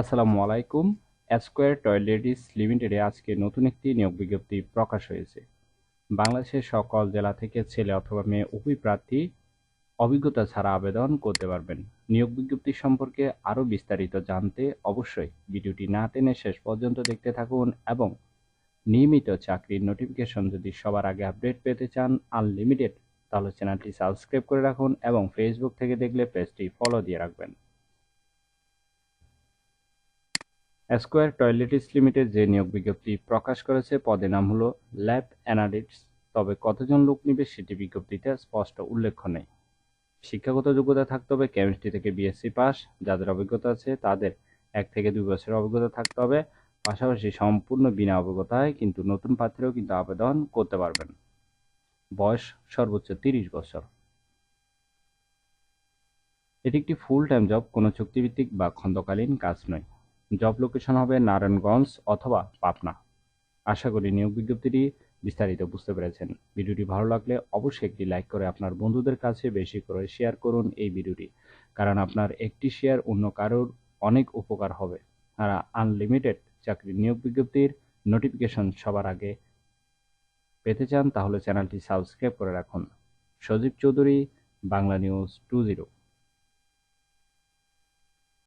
আসসালামু আলাইকুম। Square toiletries লিমিটেডে আজকে নতুন একটি নিয়োগ বিজ্ঞপ্তি প্রকাশ হয়েছে। বাংলাদেশের সকল জেলা থেকে ছেলে অথবা মেয়ে উভয় প্রার্থী অভিজ্ঞতা ছাড়া আবেদন করতে পারবেন। নিয়োগ বিজ্ঞপ্তি সম্পর্কে আরও বিস্তারিত জানতে অবশ্যই ভিডিওটি না টেনে শেষ পর্যন্ত দেখতে থাকুন এবং নিয়মিত চাকরির নোটিফিকেশন যদি সবার আগে আপডেট পেতে চান আনলিমিটেড তাহলে চ্যানেলটি সাবস্ক্রাইব করে রাখুন এবং ফেসবুক থেকে দেখলে পেজটি ফলো দিয়ে রাখবেন। স্কোয়ার টয়লেটিস লিমিটেড যে নিয়োগ বিজ্ঞপ্তি প্রকাশ করেছে পদের নাম হলো ল্যাব অ্যানালিস্ট তবে কতজন লোক নিবে সেটি বিজ্ঞপ্তিতে স্পষ্ট উল্লেখ নেই। শিক্ষাগত যোগ্যতা থাকতে হবে, কেমিস্ট্রি থেকে বিএসসি পাস। যাদের অভিজ্ঞতা আছে, তাদের এক থেকে দুই বছরের অভিজ্ঞতা থাকতে হবে। পাশাপাশি সম্পূর্ণ বিনা অভিজ্ঞতায় কিন্তু নতুন প্রার্থীরাও কিন্তু আবেদন করতে পারবেন। বয়স সর্বোচ্চ তিরিশ বছর। এটি একটি ফুল টাইম জব কোনো চুক্তিভিত্তিক বা খন্দকালীন কাজ নয়। জব লোকেশন হবে নারায়ণগঞ্জ অথবা পাবনা। আশা করি নিয়োগ বিজ্ঞপ্তিটি বিস্তারিত বুঝতে পেরেছেন। ভিডিওটি ভালো লাগলে অবশ্যই একটি লাইক করে আপনার বন্ধুদের কাছে বেশি করে শেয়ার করুন এই ভিডিওটি, কারণ আপনার একটি শেয়ার অন্য কারোর অনেক উপকার হবে। আর আনলিমিটেড চাকরির নিয়োগ বিজ্ঞপ্তির নোটিফিকেশন সবার আগে পেতে চান, তাহলে চ্যানেলটি সাবস্ক্রাইব করে রাখুন। Sajib Chowdhury, Bangla news two zero